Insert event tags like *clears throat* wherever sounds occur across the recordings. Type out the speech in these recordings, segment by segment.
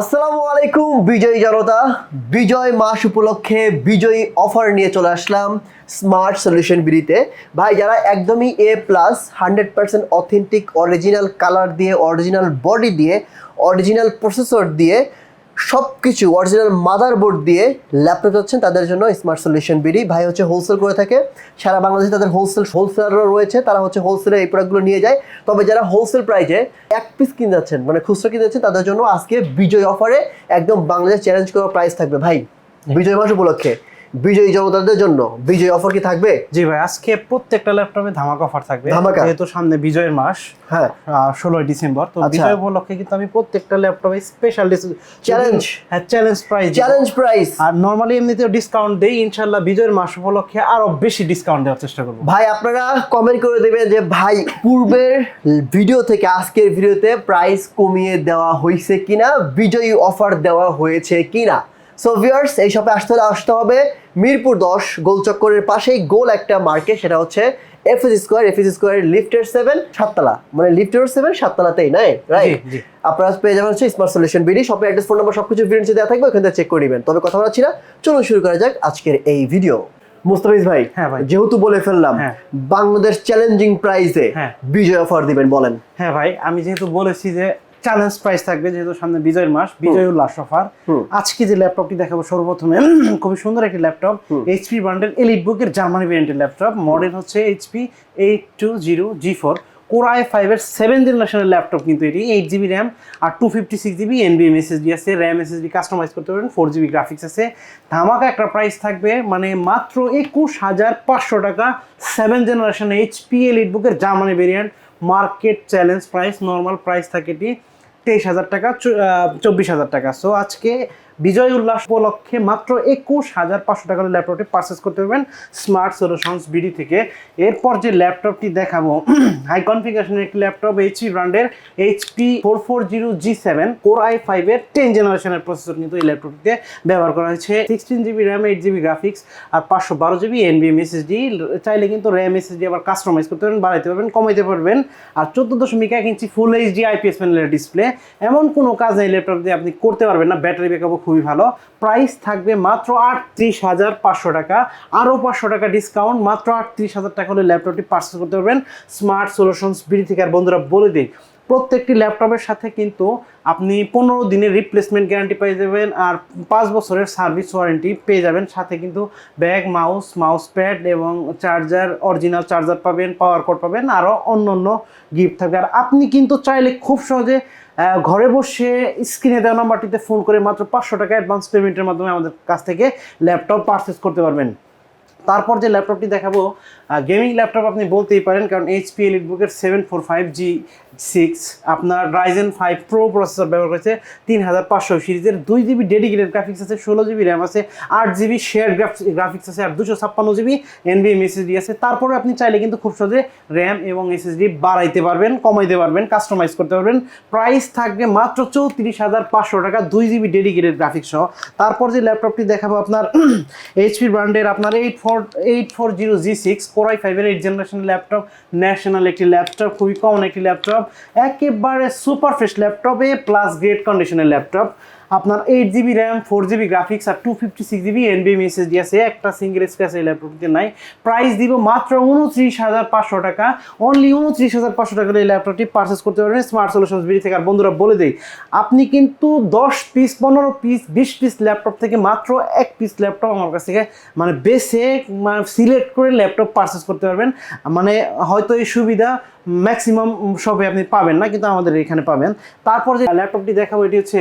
আসসালামু আলাইকুম, বিজয় জনতা। বিজয় মাস উপলক্ষে বিজয়ী অফার নিয়ে চলে আসলাম স্মার্ট সলিউশন বিডিতে। ভাই, যারা একদমই A plus hundred percent authentic original colour দিয়ে অরিজিনাল বডি দিয়ে অরিজিনাল প্রসেসর দিয়ে সব কিছু অরিজিনাল মাদার বোর্ড দিয়ে ল্যাপটপ যাচ্ছেন তাদের জন্য স্মার্ট সলিউশন বিডি। ভাই হচ্ছে হোলসেল করে থাকে। সারা বাংলাদেশে তাদের হোলসেল হোলসেলারও রয়েছে। তারা হচ্ছে হোলসেলে এই প্রোডাক্টগুলো নিয়ে যায়। তবে যারা হোলসেল প্রাইজে এক পিস কিনে যাচ্ছেন মানে খুচরো কিনে যাচ্ছেন, তাদের জন্য আজকে বিজয় অফারে একদম বাংলাদেশ চ্যালেঞ্জ করা প্রাইস থাকবে। ভাই, বিজয় মাস উপলক্ষে। বিজয়ী জনতাদের জন্য। বিজয় অফার কি থাকবে? জি ভাই আজকে প্রত্যেকটা ল্যাপটপে ধামাকা অফার থাকবে। যেহেতু সামনে বিজয়ের মাস হ্যাঁ। ষোলোই ডিসেম্বর। তো আচ্ছা। বিজয় উপলক্ষে কিন্তু আমি প্রত্যেকটা ল্যাপটপে স্পেশাল Challenge? হ্যাঁ চ্যালেঞ্জ প্রাইস চ্যালেঞ্জ প্রাইস আর নর্মালি এমনিতেও ডিসকাউন্ট দেই ইনশাল্লাহ বিজয়ের মাস উপলক্ষে আরও বেশি ডিসকাউন্ট দেওয়ার চেষ্টা করব। ভাই আপনারা কমেন্ট করে দেবেন যে ভাই পূর্বের ভিডিও থেকে আজকের ভিডিওতে প্রাইস কমিয়ে দেওয়া হয়েছে কিনা? বিজয়ী অফার দেওয়া হয়েছে কিনা? সো ভিউয়ার্স এই শপে আসতে হলে আসতে হবে। মিরপুর দশ গোল চক্করের পাশেই গোল একটা মার্কেট সেটা হচ্ছে এফএস স্কোয়ার এফএস স্কোয়ার লিফটের সেভেন সাততলা মানে লিফটের সেভেন সাততলাতেই নাই রাইট। আপনারা পেয়ে যাবেন হচ্ছে স্মার্ট সলিউশন বিডি শপের অ্যাড্রেস ফোন নাম্বার সবকিছু ভিডিও দেওয়া থাকবে ওখান থেকে চেক করে নেবেন তবে কথা বলাচ্ছি না চলুন শুরু করা যাক আজকের এই ভিডিও মুস্তাফিজ ভাই হ্যাঁ ভাই। যেহেতু বলে ফেললাম হ্যাঁ। বাংলাদেশ চ্যালেঞ্জিং প্রাইসে। বিজয় অফার দিবেন বলেন হ্যাঁ ভাই আমি যেহেতু বলেছি যে চ্যালেঞ্জ প্রাইস থাকবে যেহেতু সামনে বিজয়ের মাস বিজয় উল্লাস অফার। আজকে যে ল্যাপটপটি দেখাবো সর্বপ্রথমে *clears throat* খুবই সুন্দর একটি ল্যাপটপ এইচপি ব্র্যান্ডের এলিট বুকের জার্মানি ভেরিয়েন্টের ল্যাপটপ। মডেল হচ্ছে HP eight two zero G four core i ফাইভের সেভেন জেনারেশনের ল্যাপটপ কিন্তু এটি এইট জিবি র্যাম আর টু ফিফটি সিক্স জিবি এনবিএম এসএসডি আছে র্যাম এসএসডি কাস্টমাইজ করতে পারবেন ফোর জিবি গ্রাফিক্স আছে। ধামাকা একটা প্রাইস থাকবে মানে মাত্র একুশ হাজার পাঁচশো টাকা সেভেন জেনারেশন এইচপি এলিট বুকের Germany variant market challenge price normal price থাকে এটি। তেইশ হাজার টাকা চব্বিশ হাজার টাকা। সো আজকে বিজয় উল্লাস উপলক্ষে মাত্র একুশ হাজার পাঁচশো টাকার ল্যাপটপটি পারচেস করতে পারবেন স্মার্ট সলিউশনস বিডি থেকে। এরপর যে ল্যাপটপটি দেখাবো *clears throat* হাই কনফিগারেশনের একটি ল্যাপটপ এইচপি ব্র্যান্ডের HP four four zero G seven core I ফাইভের টেন জেনারেশনের প্রসেসর কিন্তু এই ল্যাপটপটিতে ব্যবহার করা হয়েছে। Sixteen GB RAM eight GB graphics আর পাঁচশো বারো জিবি এনবিএম এসএসডি চাইলে কিন্তু র্যাম এসএসডি আবার কাস্টমাইজ করতে পারবেন, বাড়াইতে পারবেন, কমাইতে পারবেন। আর চোদ্দ দশমিক এক ইঞ্চি ফুল এইচডি আইপিএস প্যানেলের ডিসপ্লে এমন কোনো কাজ নেই ল্যাপটপ দিয়ে আপনি করতে পারবেন না ব্যাটারি ব্যাকআপও খুবই ভালো। প্রাইস থাকবে মাত্র আটত্রিশ হাজার পাঁচশো টাকা। আরও পাঁচশো টাকা ডিসকাউন্ট মাত্র আটত্রিশ হাজার টাকা হলে ল্যাপটপটি পার্সেল করতে পারবেন। স্মার্ট সলিউশনস বিডি থেকে আর বন্ধুরা বলে দিই, প্রত্যেকটি ল্যাপটপের সাথে কিন্তু আপনি পনেরো দিনের রিপ্লেসমেন্ট গ্যারান্টি পেয়ে যাবেন আর পাঁচ বছরের সার্ভিস ওয়ারেন্টি পেয়ে যাবেন। সাথে কিন্তু ব্যাগ মাউস মাউস প্যাড এবং চার্জার অরিজিনাল চার্জার পাবেন পাওয়ার কোড পাবেন, আরও অন্য অন্য গিফট থাকবে। আর আপনি কিন্তু চাইলে খুব সহজে ঘরে বসে স্ক্রিনে দেওয়া নাম্বারটিতে ফোন করে মাত্র পাঁচশো টাকা অ্যাডভান্স পেমেন্টের মাধ্যমে আমাদের কাছ থেকে ল্যাপটপ পারচেস করতে পারবেন। তারপর যে ল্যাপটপটি দেখাবো গেমিং ল্যাপটপ আপনি বলতেই পারেন, কারণ এইচপি এলিট বুকের seven four five G six আপনার রাইজেন ফাইভ প্রো প্রসেসর ব্যবহার করেছে তিন হাজার পাঁচশো সিরিজের দুই জিবি ডেডিকেটেড গ্রাফিক্স আছে, ষোলো জিবি র্যাম আছে, আট জিবি শেয়ার গ্রাফিক্স আছে, আর দুশো ছাপ্পান্ন জিবি এনবিএম এসএসডি আছে। তারপরে আপনি চাইলে কিন্তু খুব সহজে র্যাম এবং এসএসডি বাড়াইতে পারবেন, কমাইতে পারবেন কাস্টমাইজ করতে পারবেন। প্রাইস থাকবে মাত্র চৌত্রিশ হাজার পাঁচশো টাকা, দুই জিবি ডেডিকেটেড গ্রাফিক্স সহ। তারপর যে ল্যাপটপটি দেখাবো আপনার *clears throat* এইচপি ব্র্যান্ডের আপনার eight four eight four zero G six core i ফাইভের এইট জেনারেশন ল্যাপটপ ন্যাশনাল একটি ল্যাপটপ খুবই কমন একটি ল্যাপটপ একেবারে সুপার ফ্রেশ ল্যাপটপে প্লাস গ্রেট কন্ডিশনের ল্যাপটপ আপনার eight GB RAM four GB graphics আর টু ফিফটি সিক্স জিবি এনবিএম SSD আছে। একটা সিঙ্গেল স্ক্র্যাচ এই ল্যাপটপটিতে নাই। প্রাইস দিব মাত্র উনত্রিশ হাজার পাঁচশো টাকা। অনলি উনত্রিশ হাজার পাঁচশো টাকার এই ল্যাপটপটি পারচেস করতে পারবেন স্মার্ট সলিউশনস বিডি থেকে। আর বন্ধুরা, বলে দেই, আপনি কিন্তু দশ পিস পনেরো পিস বিশ পিস ল্যাপটপ থেকে মাত্র এক পিস ল্যাপটপ আমার কাছ থেকে মানে বেসে মানে সিলেক্ট করে ল্যাপটপ পারচেস করতে পারবেন। মানে হয়তো এই সুবিধা ম্যাক্সিমাম শপে আপনি পাবেন না, কিন্তু আমাদের এখানে পাবেন। তারপর যে ল্যাপটপটি দেখাবো, এটি হচ্ছে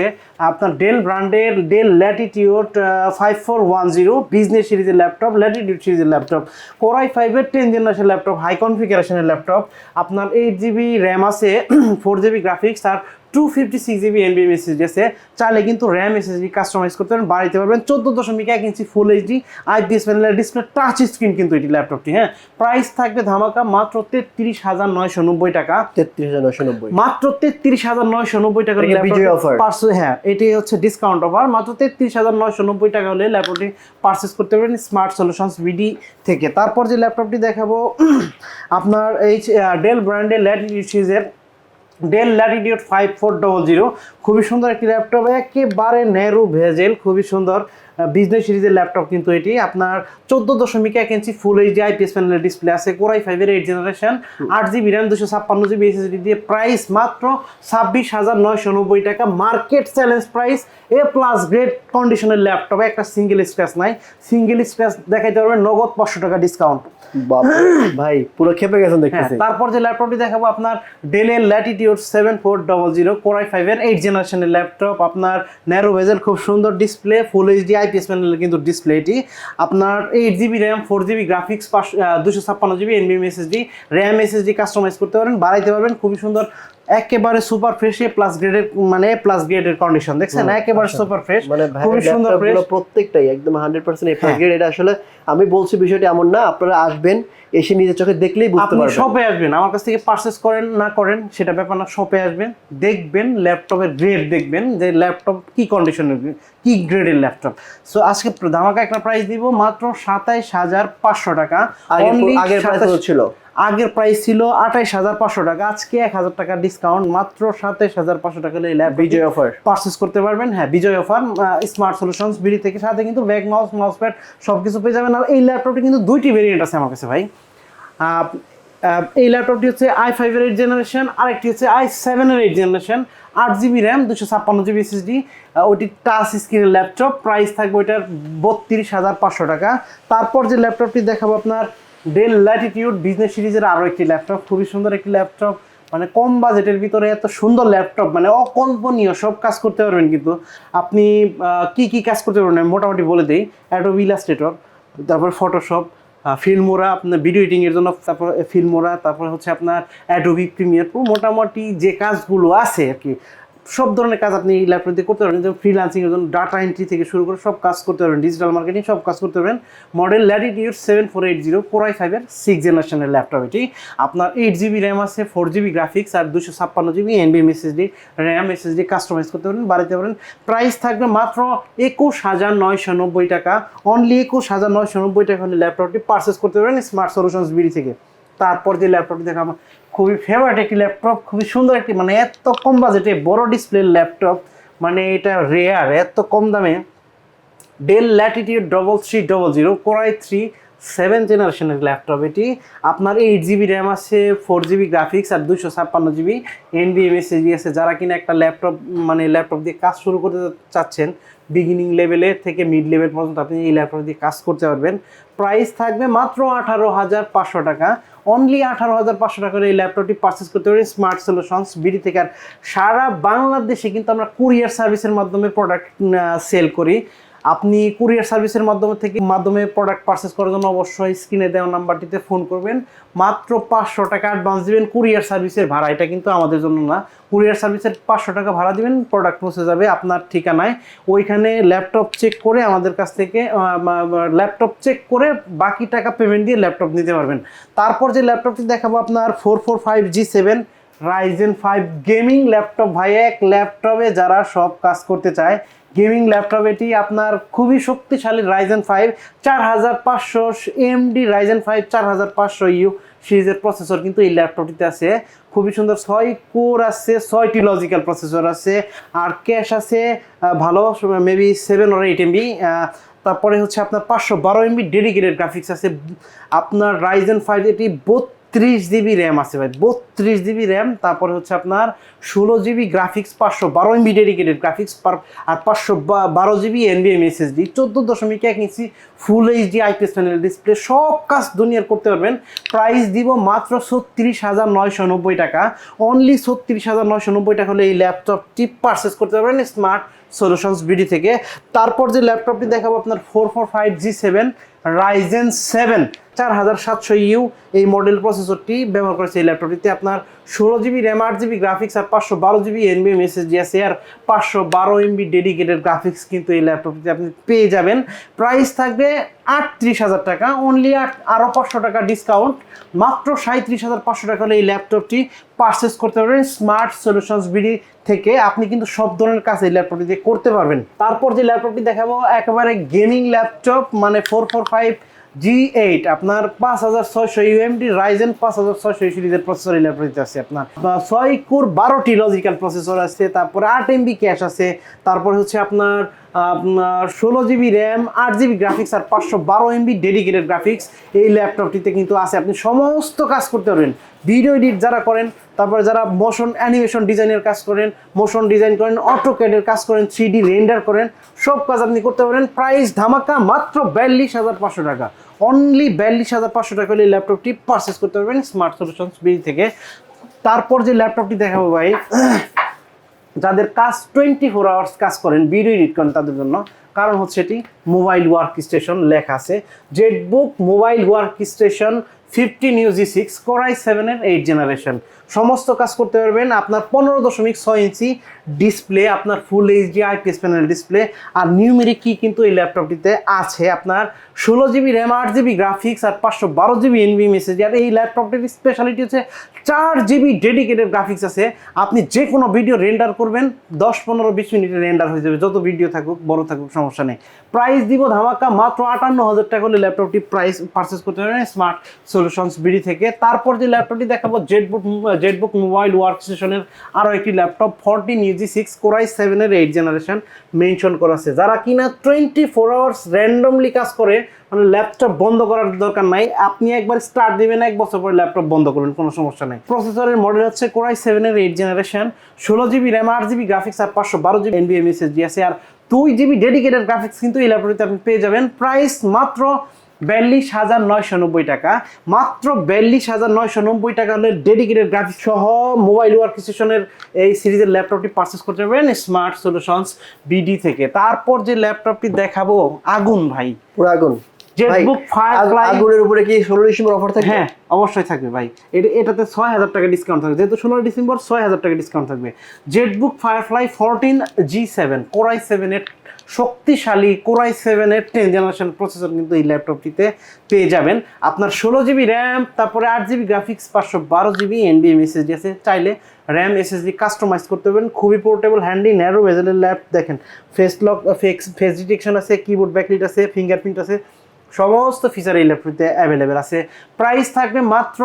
আপনার ডেল ব্র্যান্ডের Dell Latitude five four one zero business সিরিজের ল্যাপটপ ল্যাটিটিউড সিরিজের ল্যাপটপ কোরাই ফাইভের টেন জেনারেশন ল্যাপটপ হাই কনফিগারেশনের ল্যাপটপ। আপনার এইট জিবি র্যাম আছে ফোর জিবি গ্রাফিক্স আর টু ফিফটি সিক্স জিবি এনবিএম এসএসডি আছে চাইলে কিন্তু র্যাম এসএসডি কাস্টমাইজ করতে পারেন বাড়িতে পারবেন। চোদ্দ দশমিক এক ইঞ্চি ফুল এইচডি আইপিএস প্যানেলের ডিসপ্লে টাচ স্ক্রিন কিন্তু এটি ল্যাপটপটি হ্যাঁ। প্রাইস থাকবে ধামাকা মাত্র তেত্রিশ হাজার নয়শো নব্বই টাকা। তেত্রিশ হাজার নশো নব্বই। মাত্র তেত্রিশ হাজার নয়শো নব্বই টাকা offer। হ্যাঁ এটি হচ্ছে ডিসকাউন্ট অফার মাত্র তেত্রিশ হাজার নয়শো নব্বই টাকা হলে ল্যাপটপটি পারচেস করতে পারবেন স্মার্ট সলিউশনস বিডি থেকে। তারপর যে ল্যাপটপটি দেখাবো *clears throat* আপনার এই ডেল ব্র্যান্ডের ল্যাটিটিউড সিরিজের Dell Latitude five four double zero খুবই সুন্দর একটি ল্যাপটপ একেবারে ন্যারো ভেজেল খুবই সুন্দর বিজনেস সিরিজের ল্যাপটপ কিন্তু এটি। আপনার চোদ্দ দশমিক এক ইঞ্চি ফুল এইচডি আইপিএস প্যানেলের ডিসপ্লে আছে কোরাই ফাইভের এইট জেনারেশন আট জিবি র্যাম দুশো ছাপ্পান্ন জিবি এসএসডি দিয়ে প্রাইস মাত্র ছাব্বিশ হাজার নয়শো নব্বই টাকা। Market challenge price A plus grade কন্ডিশনের ল্যাপটপে একটা সিঙ্গেল স্ক্র্যাচ নাই। সিঙ্গেল স্ক্র্যাচ দেখাইতে পারবেন নগদ পাঁচশো টাকা ডিসকাউন্ট *clears throat* ভাই পুরো খেপে গেছেন হ্যাঁ দেখতেছি তারপর যে ল্যাপটপটি দেখাবো আপনার ডেলের Latitude seven four double zero core i ফাইভের এইট জেনারেশনের ল্যাপটপ আপনার ন্যারো ভেজেল খুব সুন্দর ডিসপ্লে ফুল এইচডি আইপিএস প্যানেলের কিন্তু ডিসপ্লে এটি। আপনার eight GB RAM four GB graphics পাঁচ দুশো ছাপ্পান্ন জিবি এনবিএম এসএসডি র্যাম এসএসডি কাস্টমাইজ করতে পারেন বাড়াইতে পারবেন খুবই সুন্দর একেবারে সুপার ফ্রেশ প্লাস গ্রেডের মানে প্লাস গ্রেডের কন্ডিশন দেখছেন? একেবারে সুপার ফ্রেশ মানে খুবই সুন্দর প্রত্যেকটাই একদম হান্ড্রেড পার্সেন্ট। গ্রেড এটা আসলে আমি বলছি বিষয়টি এমন না আপনারা আসবেন এসে নিজের চোখে দেখলেই বুঝতে আপনি পারবেন। শপে আসবেন আমার কাছ থেকে পারচেস করেন না করেন সেটা ব্যাপার না শপে আসবেন দেখবেন ল্যাপটপের গ্রেড দেখবেন যে ল্যাপটপ কি কন্ডিশনের কি গ্রেডের ল্যাপটপ সো আজকে ধামাকা একটা প্রাইস দিব মাত্র সাতাইশ হাজার পাঁচশো টাকা। আগে আগের ছিল আগের প্রাইস ছিল আঠাইশ হাজার পাঁচশো টাকা। আজকে এক হাজার টাকা ডিসকাউন্ট মাত্র সাতাইশ হাজার পাঁচশো টাকা এই ল্যাপটপ বিজয় অফার পারচেস করতে পারবেন। হ্যাঁ বিজয় অফার স্মার্ট সলিউশনস বিডি থেকে সাথে কিন্তু ব্যাগ মাউস মাউস প্যাড সব কিছু পেয়ে যাবেন। আর এই ল্যাপটপটি কিন্তু দুইটি ভেরিয়েন্ট আছে আমার কাছে ভাই। এই ল্যাপটপটি হচ্ছে আই ফাইভের এইট জেনারেশন আরেকটি হচ্ছে আই সেভেনের এইট জেনারেশন আট জিবি র্যাম দুশো ছাপ্পান্ন জিবি এসএসডি ওইটি টাচ স্ক্রিনের ল্যাপটপ প্রাইস থাকবে ওইটার বত্রিশ হাজার পাঁচশো টাকা। তারপর যে ল্যাপটপটি দেখাবো আপনার ডেল ল্যাটিটিউড বিজনেস সিরিজের আরও একটি ল্যাপটপ খুবই সুন্দর একটি ল্যাপটপ মানে কম বাজেটের ভিতরে এত সুন্দর ল্যাপটপ মানে অকল্পনীয়, সব কাজ করতে পারবেন কিন্তু। আপনি কি কি কাজ করতে পারবেন মোটামুটি বলে দিই। অ্যাডোব ইলাস্ট্রেটর তারপর ফটোশপ ফিল্মোরা আপনার ভিডিও এডিটিংয়ের জন্য তারপর ফিল্মোরা তারপর হচ্ছে আপনার অ্যাডোবি প্রিমিয়ার প্রো মোটামুটি যে কাজগুলো আছে আর কি সব ধরনের কাজ আপনি ল্যাপটপ দিয়ে করতে পারবেন। যেমন ফ্রিলান্সিংয়ের জন্য ডাটা এন্ট্রি থেকে শুরু করে সব কাজ করতে পারবেন। ডিজিটাল মার্কেটিং সব কাজ করতে পারবেন। Model Latitude seven four eight zero core i ফাইভের সিক্স জেনারেশনের ল্যাপটপ এটি। আপনার এইট জিবি র্যাম আছে ফোর জিবি গ্রাফিক্স আর দুশো ছাপ্পান্ন জিবি এনবিএম এসএসডি র্যাম এসএসডি কাস্টমাইজ করতে পারেন বাড়াতে পারেন প্রাইস থাকবে মাত্র একুশ হাজার নয়শো নব্বই টাকা। অনলি একুশ হাজার নয়শো নব্বই টাকা হলে ল্যাপটপটি পারচেস করতে পারেন স্মার্ট সলিউশনস বিডি থেকে। তারপর যে ল্যাপটপটি দেখা খুবই ফেভারিট একটি ল্যাপটপ খুবই সুন্দর একটি মানে এত কম বাজেটে বড় ডিসপ্লের ল্যাপটপ মানে এটা রেয়ার এত কম দামে। Dell Latitude double three double zero core i three seven জেনারেশনের ল্যাপটপ এটি। আপনার এইট জিবি র্যাম আছে ফোর জিবি গ্রাফিক্স আর দুশো ছাপ্পান্ন জিবি এনবিএম এসএসডি আছে। যারা কিনা একটা ল্যাপটপ মানে ল্যাপটপ দিয়ে কাজ শুরু করতে চাচ্ছেন বিগিনিং লেভেলের থেকে মিড লেভেল পর্যন্ত আপনি এই ল্যাপটপ দিয়ে কাজ করতে পারবেন। প্রাইস থাকবে মাত্র আঠারো হাজার পাঁচশো টাকা। অনলি আঠারো হাজার পাঁচশো টাকা করে এই ল্যাপটপটি পারচেস করতে পারেন স্মার্ট সলিউশনস বিডি থেকে। আর সারা বাংলাদেশে কিন্তু আমরা কুরিয়ার সার্ভিসের মাধ্যমে প্রোডাক্ট সেল করি। আপনি কুরিয়ার সার্ভিসের মাধ্যমে থেকে মাধ্যমে প্রোডাক্ট পারচেস করার জন্য অবশ্যই স্ক্রিনে দেওয়া নাম্বারটিতে ফোন করবেন। মাত্র পাঁচশো টাকা অ্যাডভান্স দিবেন কুরিয়ার সার্ভিসের ভাড়া। এটা কিন্তু আমাদের জন্য না। কুরিয়ার সার্ভিসের পাঁচশো টাকা ভাড়া দিবেন প্রোডাক্ট পৌঁছে যাবে আপনার ঠিকানায়। ওইখানে ল্যাপটপ চেক করে আমাদের কাছ থেকে ল্যাপটপ চেক করে বাকি টাকা পেমেন্ট দিয়ে ল্যাপটপ নিতে পারবেন। তারপর যে ল্যাপটপটি দেখাবো আপনার four four five G seven Ryzen five gaming laptop ভাই, এক ল্যাপটপে যারা সব কাজ করতে চায় গেমিং ল্যাপটপ এটি আপনার খুবই শক্তিশালী রাইজেন ফাইভ চার হাজার পাঁচশো এমডি রাইজেন ফাইভ চার হাজার পাঁচশো ইউ সিরিজের প্রসেসর কিন্তু এই ল্যাপটপটিতে আছে। খুবই সুন্দর ছয় কোর আছে, ছয়টি লজিক্যাল প্রসেসর আছে, আর ক্যাশ আছে ভালো maybe seven or eight MB তারপরে হচ্ছে আপনার পাঁচশো বারো এমবি ডেডিকেটেড গ্রাফিক্স আছে। আপনার রাইজেন ফাইভ এটি বত্রিশ জিবি র্যাম আছে ভাই, বত্রিশ জিবি র্যাম, তারপরে হচ্ছে আপনার ষোলো জিবি গ্রাফিক্স পাঁচশো বারো এমবি ডেডিকেটেড গ্রাফিক্স পার আর পাঁচশো বারো জিবি এনবিএম এসএসডি চোদ্দ দশমিক এক inch full HD IPS panel display সব কাজ দুনিয়ার করতে পারবেন। প্রাইস দিব মাত্র ছত্রিশ হাজার নয়শো নব্বই টাকা। অনলি ছত্রিশ হাজার নয়শো নব্বই টাকা হলে এই ল্যাপটপটি পারচেস করতে পারবেন স্মার্ট সলিউশনস বিডি থেকে। তারপর যে ল্যাপটপটি দেখাবো আপনার four four five G seven Ryzen seven চার হাজার সাতশো ইউ এই মডেল প্রসেসরটি ব্যবহার করেছে এই ল্যাপটপটিতে আপনার ষোলো জিবি র্যাম আট জিবি গ্রাফিক্স আর পাঁচশো বারো জিবি এনবি মেসেজি আছে আর পাঁচশো বারো এমবি ডেডিকেটেড গ্রাফিক্স কিন্তু এই ল্যাপটপটিতে আপনি পেয়ে যাবেন। প্রাইস থাকবে আটত্রিশ হাজার টাকা অনলি আট আরও পাঁচশো টাকা ডিসকাউন্ট মাত্র সাঁত্রিশ হাজার পাঁচশো টাকা হলে এই ল্যাপটপটি পারচেস করতে পারবেন স্মার্ট সলিউশনস বিডি থেকে। আপনি কিন্তু সব ধরনের কাজ এই ল্যাপটপটি দিয়ে করতে পারবেন। তারপর যে ল্যাপটপটি দেখাবো, একেবারে গেমিং ল্যাপটপ মানে four four five G eight আপনার পাঁচ হাজার ছয়শো ইউএমডি রাইজেন পাঁচ হাজার ছয়শো সিরিজের প্রসেসর ল্যাপটপটিতে আছে আপনার। ছয় কোর বারোটি লজিক্যাল প্রসেসর আছে, তারপরে আট এমবি ক্যাশ আছে, তারপরে হচ্ছে আপনার আপনার ষোলো জিবি র্যাম আট জিবি গ্রাফিক্স আর পাঁচশো বারো এমবি ডেডিকেটেড গ্রাফিক্স এই ল্যাপটপটিতে কিন্তু আছে। আপনি সমস্ত কাজ করতে পারবেন। ভিডিও এডিট যারা করেন তারপরে যারা মোশন অ্যানিমেশন ডিজাইনের কাজ করেন মোশন ডিজাইন করেন অটোক্যাডের কাজ করেন থ্রি রেন্ডার করেন, সব কাজ আপনি করতে পারেন। প্রাইস ধামাকা মাত্র বিয়াল্লিশ হাজার পাঁচশো টাকা। অনলি বিয়াল্লিশ হাজার পাঁচশো টাকা হলে ল্যাপটপটি পারচেস করতে পারবেন স্মার্ট সলিউশনস বি থেকে। তারপর যে ল্যাপটপটি দেখাবো ভাই, যাদের কাজ টোয়েন্টি ফোর আওয়ার্স কাজ করেন ভিডিও এডিট করেন তাদের জন্য কারণ হচ্ছে এটি মোবাইল ওয়ার্ক স্টেশন লেখা আছে। ZBook mobile work station fifteen U G six core i সেভেনের এইট জেনারেশন সমস্ত কাজ করতে পারবেন আপনার পনেরো দশমিক ছয় ইঞ্চি ডিসপ্লে আপনার full HD IPS panel display আর নিউমেরিক কি কিন্তু এই ল্যাপটপটিতে আছে আপনার। ষোলো জিবি র্যাম আট জিবি গ্রাফিক্স আর পাঁচশো বারো জিবি এনবি মেসেজ আর এই ল্যাপটপটির স্পেশালিটি হচ্ছে চার জিবি ডেডিকেটেড গ্রাফিক্স আছে। আপনি যে কোনো ভিডিও রেন্ডার করবেন, দশ পনেরো বিশ মিনিটে রেন্ডার হয়ে যাবে। যত ভিডিও থাকুক, বড় থাকুক সমস্যা নেই। প্রাইস দিব ধামাকা মাত্র আটান্ন হাজার টাকা হলে ল্যাপটপটি প্রাইস পারচেস করতে পারবেন স্মার্ট সলিউশনস বিডি থেকে। তারপর যে ল্যাপটপটি দেখাবো জেটবুক জেটবুক মোবাইল ওয়ার্ক স্টেশনের আরও একটি laptop fourteen U G six core i সেভেনের এইট জেনারেশন মেনশন করা আছে। যারা কিনা টোয়েন্টি ফোর আওয়ার্স র্যান্ডমলি কাজ করে মানে ল্যাপটপ বন্ধ করার দরকার নাই, আপনি একবার স্টার্ট দিবেন, এক বছর পরে ল্যাপটপ বন্ধ করবেন, কোনো সমস্যা নেই। প্রসেসরের মডেল হচ্ছে কোরাই সেভেনের এইট জেনারেশন ষোলো জিবি র্যাম আট জিবি গ্রাফিক্স আর পাঁচশো বারো জিবি এনবিএম এসএসডি আছে। আর দুই জিবি ডেডিকেটেড গ্রাফিক্স কিন্তু এই ল্যাপটপটিতে আপনি পেয়ে যাবেন। প্রাইস মাত্র বিয়াল্লিশ হাজার নয়শো নব্বই টাকা। মাত্র বিয়াল্লিশ হাজার নয়শো নব্বই টাকা হলে ডেডিকেটেড গ্রাফিক্স সহ মোবাইল ওয়ার্ক স্টেশনের এই সিরিজের ল্যাপটপটি পারচেস করতে পারবেন স্মার্ট সলিউশনস বিডি থেকে। তারপর যে ল্যাপটপটি দেখাবো, আগুন ভাই। পুরো আগুন। জেটবুক ফায়ারফ্লাই আগ- আগুনের উপরে কি ষোলো ডিসেম্বর অফার থাকে হ্যাঁ অবশ্যই থাকবে ভাই। এটা এটাতে ছয় হাজার টাকা ডিসকাউন্ট থাকবে। যেহেতু ষোলোই ডিসেম্বর ছয় হাজার টাকা ডিসকাউন্ট থাকবে। ZBook Firefly fourteen G seven core i সেভেনের শক্তিশালী কোরাই সেভেনের টেন জেনারেশন প্রসেসর কিন্তু এই ল্যাপটপটিতে পেয়ে যাবেন। আপনার ষোলো জিবি র্যাম তারপরে আট জিবি গ্রাফিক্স পাঁচশো বারো জিবি এনবিএম এসএসডি আছে। চাইলে র্যাম এসএসডি কাস্টমাইজ করতে পারবেন। খুবই পোর্টেবল হ্যান্ডি ন্যারো ভেজেলের ল্যাপ দেখেন। ফেস লক ফেক্স ফেস ডিটেকশন আছে কিবোর্ড ব্যাকলিট আছে ফিঙ্গারপ্রিন্ট আছে। সমস্ত ফিচার এই ল্যাপটপটিতে অ্যাভেলেবেল আছে। প্রাইস থাকবে মাত্র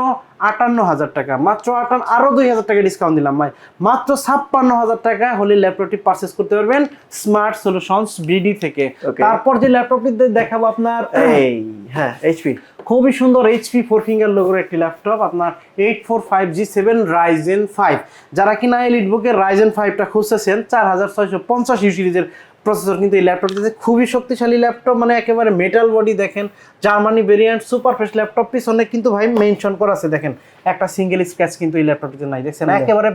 আটান্ন হাজার টাকা। মাত্র আটান্ন আরও দুই হাজার টাকা ডিসকাউন্ট দিলাম ভাই। মাত্র ছাপ্পান্ন হাজার টাকা হলে ল্যাপটপটি পারচেস করতে পারবেন স্মার্ট সলিউশনস বিডি থেকে। তারপর যে ল্যাপটপটি দেখাবো আপনার এই হ্যাঁ এইচপি খুবই সুন্দর এইচপি ফোর ফিঙ্গার লোগোর একটি ল্যাপটপ আপনার eight four five G seven Ryzen five যারা কিনা এই লিটবুকের রাইজেন ফাইভটা খুঁজতেছেন চার হাজার ছয়শো পঞ্চাশ ইউ সিরিজের প্রসেসর কিন্তু এই ল্যাপটপটিতে খুবই শক্তিশালী ল্যাপটপ মানে একেবারে মেটাল বডি দেখেন Germany variant super fresh laptop পিছনে কিন্তু ভাই মেনশন করা আছে দেখেন একটা সিঙ্গেল স্ক্র্যাচ কিন্তু এই ল্যাপটপটিতে নাই দেখছেন? একেবারে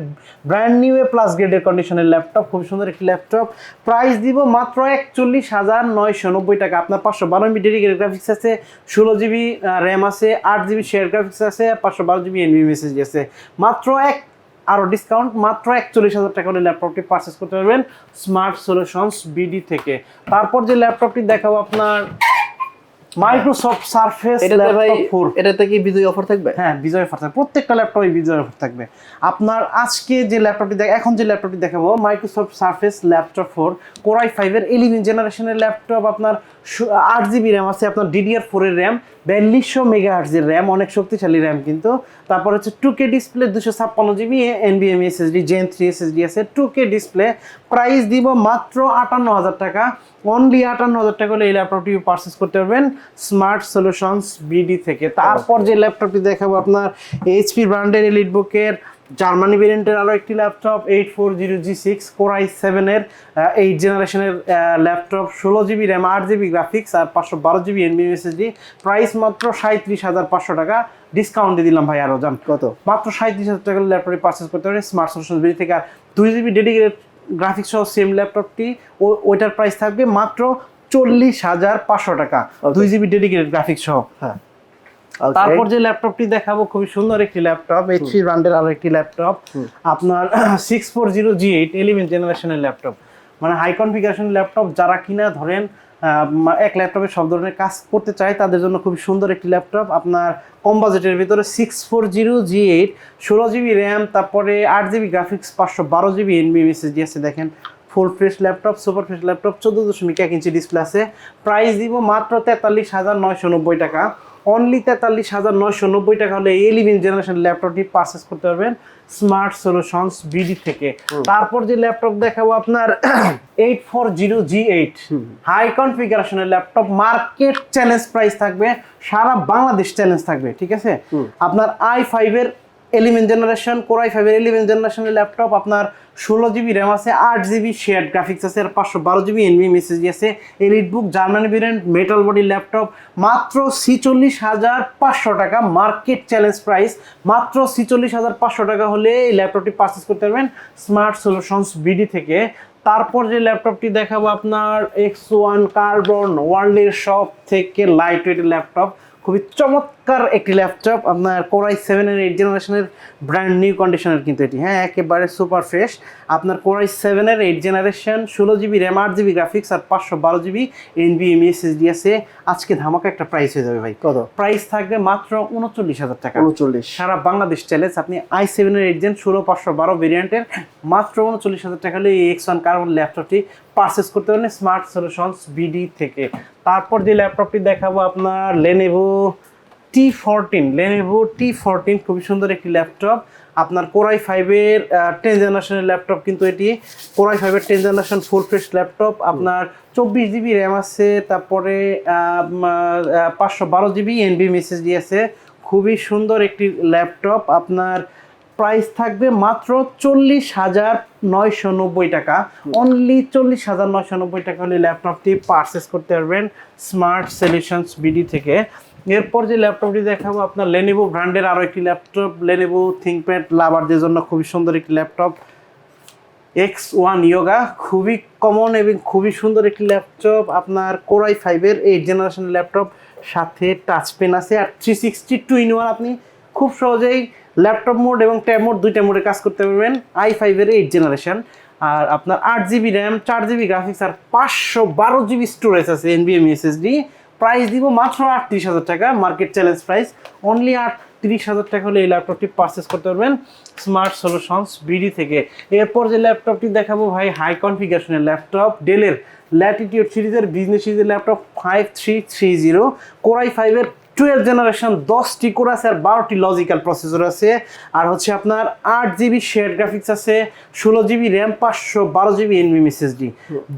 ব্র্যান্ড নিউ এ প্লাস গ্রেডের কন্ডিশনের ল্যাপটপ খুব সুন্দর একটি ল্যাপটপ প্রাইস দিব মাত্র একচল্লিশ হাজার নয়শো নব্বই টাকা আপনার পাঁচশো বারো এমবি ডেডিকেটেড গ্রাফিক্স আছে ষোলো জিবি র্যাম আছে আট জিবি শেয়ার গ্রাফিক্স আছে পাঁচশো বারো জিবি এনবি মেসেজ আছে মাত্র এক আরও ডিসকাউন্ট মাত্র একচল্লিশ হাজার টাকা হলে ল্যাপটপটি পারচেস করতে পারবেন স্মার্ট সলিউশনস বিডি থেকে। তারপর যে ল্যাপটপটি দেখাবো আপনার মাইক্রোসফট সারফেস এটাতে ল্যাপটপ এটাতে কি বিজয় অফার থাকবে? হ্যাঁ বিজয় অফার থাকবে। প্রত্যেকটা ল্যাপটপে বিজয় অফার থাকবে। আপনার আজকে যে ল্যাপটপটি দেখ এখন যে ল্যাপটপটি দেখাবো Microsoft Surface laptop four core i ফাইভের ইলেভেন জেনারেশনের ল্যাপটপ আপনার আট জিবি র্যাম আছে আপনার ডিডিআর ফোরের র্যাম বিয়াল্লিশশো মেগা হার্জের র্যাম অনেক শক্তিশালী র্যাম কিন্তু। তারপর হচ্ছে টু কে ডিসপ্লে দুশো ছাপ্পান্ন জিবি এনবিএম এসএসডি জেন থ্রি এসএসডি আছে। টু কে ডিসপ্লে প্রাইস দিব মাত্র আটান্ন হাজার টাকা। অনলি আটান্ন হাজার টাকা হলে এই ল্যাপটপটি পারচেস করতে পারবেন স্মার্ট সলিউশনস বিডি থেকে। তারপর যে ল্যাপটপটি দেখাবো আপনার এইচপি ব্র্যান্ডের এলিট বুকের জার্মানি ভেরিয়েন্টের আরও একটি laptop eight four zero G six core i সেভেনের এইট জেনারেশনের ল্যাপটপ ষোলো জিবি র্যাম আট জিবি গ্রাফিক্স আর পাঁচশো বারো জিবি এনবি এসএসডি প্রাইস মাত্র সাঁত্রিশ হাজার পাঁচশো টাকা। ডিসকাউন্ট দিয়ে দিলাম ভাই আরও জান কত? মাত্র সাঁত্রিশ হাজার টাকার ল্যাপটপটি পারচেস করতে পারেন স্মার্ট সলিউশন বিডি থেকে আর দুই জিবি ডেডিকেটেড গ্রাফিক্স সহ সেম ল্যাপটপটি ও- ওইটার প্রাইস থাকবে মাত্র চল্লিশ হাজার পাঁচশো টাকা। দুই জিবি ডেডিকেটেড গ্রাফিক্স সহ। হ্যাঁ। তারপর যে ল্যাপটপটি দেখাবো খুবই সুন্দর একটি ল্যাপটপ এইচপি ব্র্যান্ডের আরও একটি ল্যাপটপ। আপনার six four zero G eight eleven জেনারেশনের ল্যাপটপ। মানে হাই কনফিগারেশন ল্যাপটপ যারা কিনা ধরেন এক ল্যাপটপে সব ধরনের কাজ করতে চায় তাদের জন্য খুবই সুন্দর একটি ল্যাপটপ। আপনার কম বাজেটের ভিতরে six four zero G eight ষোলো জিবি র্যাম তারপরে আট জিবি গ্রাফিক্স পাঁচশো বারো জিবি এনবি এসএসডি আছে দেখেন। Full fresh laptop super fresh laptop চোদ্দ দশমিক এক ইঞ্চি ডিসপ্লে আছে। প্রাইস দিব মাত্র তেতাল্লিশ হাজার নয়শো নব্বই টাকা। অনলি তেতাল্লিশ হাজার নয়শো নব্বই টাকা হলে ইলেভেন জেনারেশন ল্যাপটপটি পারচেস করতে পারবেন স্মার্ট সলিউশনস বিডি থেকে। তারপর যে ল্যাপটপ দেখাবো আপনার eight four zero G eight high কনফিগারেশনের laptop market challenge price থাকবে সারা বাংলাদেশ চ্যালেঞ্জ থাকবে ঠিক আছে? আপনার আই ফাইভের এলিভেন জেনারেশন কোরাই ফাইভের ইলেভেন জেনারেশনের ল্যাপটপ আপনার ষোলো জিবি র্যাম আছে, আট জিবি শেয়ার গ্রাফিক্স আছে, আর পাঁচশো বারো জিবি এনবি মেসেজ আছে EliteBook Germany variant metal body laptop মাত্র ছিচল্লিশ হাজার পাঁচশো টাকা মার্কেট চ্যালেঞ্জ প্রাইস মাত্র ছিচল্লিশ হাজার পাঁচশো টাকা হলে এই ল্যাপটপটি পারচেস করতে পারবেন স্মার্ট সলিউশনস বিডি থেকে। তারপর যে ল্যাপটপটি দেখাবো আপনার এক্স ওয়ান কার্বন ওয়ার্ল্ডের সব থেকে লাইট ওয়েট ল্যাপটপ খুবই চমৎকার একটি ল্যাপটপ আপনার কোরাই সেভেনের এইট জেনারেশনের ব্র্যান্ড নিউ কন্ডিশনের কিন্তু এটি। হ্যাঁ একেবারে সুপার ফ্রেশ আপনার কোরাই সেভেনের এইট জেনারেশন ষোলো জিবি র্যাম আট জিবি গ্রাফিক্স আর পাঁচশো বারো জিবি এনবি এমএসএসডি আছে। আজকে ধামাকা একটা প্রাইস হয়ে যাবে ভাই। কত? প্রাইস থাকবে মাত্র উনচল্লিশ হাজার টাকা। উনচল্লিশ। সারা বাংলাদেশ চ্যালেঞ্জ আপনি আই সেভেনের এইট জেন ষোলো পাঁচশো বারো ভেরিয়েন্টের মাত্র উনচল্লিশ হাজার টাকা হলে এই এক্স ওয়ান কার্বন ল্যাপটপটি পারচেস করতে পারেন। স্মার্ট সলিউশনস বিডি থেকে। তারপর যে ল্যাপটপটি দেখাবো আপনার Lenovo T fourteen Lenovo T fourteen খুবই সুন্দর একটি ল্যাপটপ আপনার কোরাই ফাইভের টেন জেনারেশনের ল্যাপটপ কিন্তু এটি। কোরাই ফাইভের ten generation full fresh laptop আপনার চব্বিশ জিবি র্যাম আছে, তারপরে পাঁচশো বারো জিবি এনবি মেসেজ দিয়েছে খুবই সুন্দর একটি ল্যাপটপ আপনার প্রাইস থাকবে মাত্র চল্লিশ হাজার নয়শো নব্বই টাকা। অনলি চল্লিশ হাজার নয়শো নব্বই টাকা হলে ল্যাপটপটি পারচেস করতে পারবেন। স্মার্ট সলিউশনস বিডি থেকে। এরপর যে ল্যাপটপটি দেখাবো, আপনার লেনেভো ব্র্যান্ডের আরও একটি ল্যাপটপ লেনেভো থিঙ্কপ্যাড লাভারদের জন্য খুবই সুন্দর একটি ল্যাপটপ। এক্স ওয়ান ইয়োগা খুবই কমন এবং খুবই সুন্দর একটি ল্যাপটপ। আপনার কোরাই ফাইভের এইট জেনারেশনের ল্যাপটপ, সাথে টাচ পেন আছে আর three sixty two in one আপনি খুব সহজেই ল্যাপটপ মোড এবং ট্যাব মোড দুইটা মোডে কাজ করতে পারবেন আই ফাইভের এইট জেনারেশন আর আপনার আট জিবি র্যাম চার জিবি গ্রাফিক্স আর পাঁচশো বারো জিবি স্টোরেজ আছে এনবিএম এসএসডি প্রাইস দিব মাত্র আটত্রিশ হাজার টাকা মার্কেট চ্যালেঞ্জ প্রাইস অনলি আট আটত্রিশ হাজার টাকা হলে এই ল্যাপটপটি পারচেস করতে পারবেন স্মার্ট সলিউশনস বিডি থেকে। এরপর যে ল্যাপটপটি দেখাবো ভাই হাই কনফিগারেশনের ল্যাপটপ ডেলের ল্যাটিটিউড সিরিজের বিজনেস সিরিজের laptop five three three zero core i ফাইভের টুয়েলভ জেনারেশন দশটি কোর আছে আর বারোটি লজিক্যাল প্রসেসর আছে। আর হচ্ছে আপনার আট জিবি শেয়ার গ্রাফিক্স আছে, ষোলো জিবি র্যাম পাঁচশো বারো জিবি এনবি এসএসডি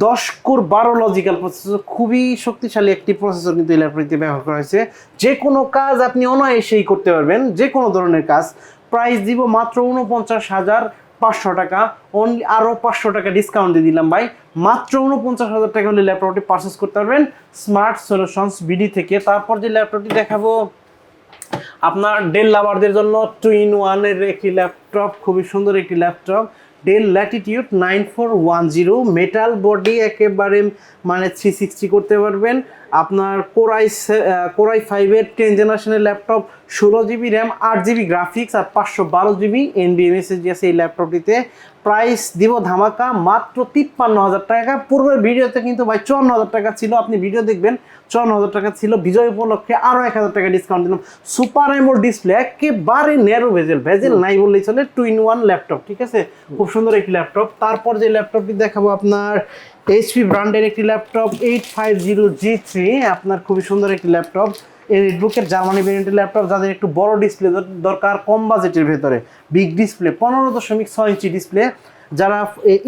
দশ কোর বারো লজিক্যাল প্রসেসর খুবই শক্তিশালী একটি প্রসেসর কিন্তু এই ল্যাপটপটিতে ব্যবহার করা হয়েছে। যে কোনো কাজ আপনি অনায়াসেই করতে পারবেন, যে কোনো ধরনের কাজ। প্রাইস দিব মাত্র উনপঞ্চাশ হাজার পাঁচশো টাকা অনলি আরও পাঁচশো টাকা ডিসকাউন্ট দিয়ে দিলাম ভাই। মাত্র উনপঞ্চাশ হাজার টাকা হলে ল্যাপটপটি পারচেস করতে পারবেন। স্মার্ট সলিউশনস বিডি থেকে। তারপর যে ল্যাপটপটি দেখাবো, আপনার ডেল লাভারদের জন্য টু ইন ওয়ানের একটি ল্যাপটপ খুবই সুন্দর একটি laptop Dell Latitude nine four one zero metal body একেবারে মানে থ্রি সিক্সটি করতে পারবেন। আপনার কোরাই কোরাই ফাইভের টেন জেনারেশনের ল্যাপটপ ষোলো জিবি র্যাম আট জিবি গ্রাফিক্স আর পাঁচশো বারো জিবি এনবি এমএসএসডি আছে এই ল্যাপটপটিতে প্রাইস দিব ধামাকা মাত্র তিপ্পান্ন হাজার টাকা। পূর্বের ভিডিওতে কিন্তু ভাই চুয়ান্ন হাজার টাকা ছিল, আপনি ভিডিও দেখবেন, চুয়ান্ন হাজার টাকা ছিল। বিজয় উপলক্ষে আরও এক হাজার টাকা ডিসকাউন্ট দিলাম। সুপার এমোল ডিসপ্লে একেবারে ন্যারো ভেজেল ভেজেল নাই বললেই চলে টু ইন ওয়ান ল্যাপটপ ঠিক আছে? খুব সুন্দর একটি ল্যাপটপ তারপর যে ল্যাপটপটি দেখাবো আপনার এইচপি ব্র্যান্ডের একটি laptop eight five zero G three আপনার খুবই সুন্দর একটি ল্যাপটপ এই রেডবুকের জার্মানি ভেরিয়েন্টের ল্যাপটপ যাদের একটু বড় ডিসপ্লে দরকার, কম বাজেটের ভেতরে। বিগ ডিসপ্লে পনেরো দশমিক ছয় ইঞ্চি ডিসপ্লে যারা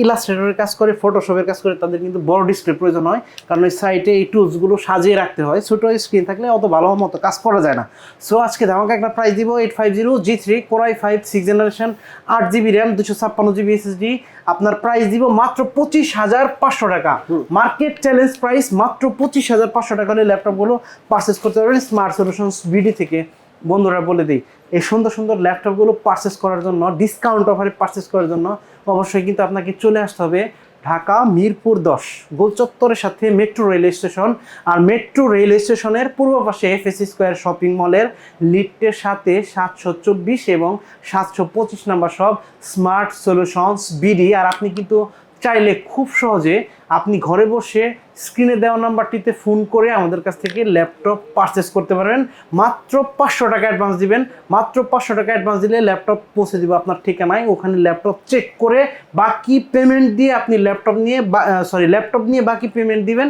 ইলাস্ট্রেটরের কাজ করে ফটোশপের কাজ করে তাদের কিন্তু বড় ডিসপ্লে প্রয়োজন হয়। কারণ ওই সাইটে এই টুলসগুলো সাজিয়ে রাখতে হয়। ছোটো স্ক্রিন থাকলে অত ভালো মতো কাজ করা যায় না। সো আজকে আমাকে একটা প্রাইস দিব eight five zero G three core i five six generation আট জিবি র্যাম দুশো ছাপ্পান্ন জিবি এসএসডি আপনার প্রাইস দিব মাত্র পঁচিশ হাজার পাঁচশো টাকা। মার্কেট চ্যালেঞ্জ প্রাইস মাত্র পঁচিশ হাজার পাঁচশো টাকা হলে ল্যাপটপগুলো পারচেস করতে পারবেন। স্মার্ট সলিউশনস বিডি থেকে। বন্ধুরা বলে দিই এই সুন্দর সুন্দর ল্যাপটপগুলো পারচেস করার জন্য ডিসকাউন্ট অফারে পারচেস করার জন্য অবশ্যই কিন্তু আপনাকে চলে আসতে হবে ঢাকা মিরপুর দশ, গোলচত্বরের সাথে মেট্রো রেল স্টেশন আর মেট্রো রেল স্টেশনের পূর্ব পাশে এফএসি স্কোয়ার শপিং মলের লিফটের সাথে সাতশো চব্বিশ এবং সাতশো পঁচিশ নাম্বার সব স্মার্ট সলিউশনস বিডি আর আপনি কিন্তু চাইলে খুব সহজে আপনি ঘরে বসে স্ক্রিনে দেওয়া নাম্বারটিতে ফোন করে আমাদের কাছ থেকে ল্যাপটপ পারচেস করতে পারবেন। মাত্র পাঁচশো টাকা অ্যাডভান্স দিবেন। মাত্র পাঁচশো টাকা অ্যাডভান্স দিলে ল্যাপটপ পৌঁছে দেবে আপনার ঠিকানায়। ওখানে ল্যাপটপ চেক করে বাকি পেমেন্ট দিয়ে আপনি ল্যাপটপ নিয়ে সরি ল্যাপটপ নিয়ে বাকি পেমেন্ট দিবেন।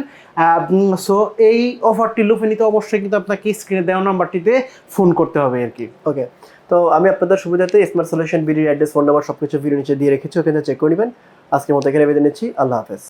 সো এই অফারটি লুফে নিতে অবশ্যই কিন্তু আপনাকে স্ক্রিনে দেওয়া নাম্বারটিতে ফোন করতে হবে আর কি। ওকে তো আমি আপনাদের সুবিধাতে স্মার্ট সলিউশন বিডির অ্যাড্রেস ফোন নাম্বার সব কিছু ভিডিও নিচে দিয়ে রেখেছি। ওখানে চেক করে নেবেন। আজকের মতো এখানে বেঁধে নিচ্ছি আল্লাহ হাফেজ।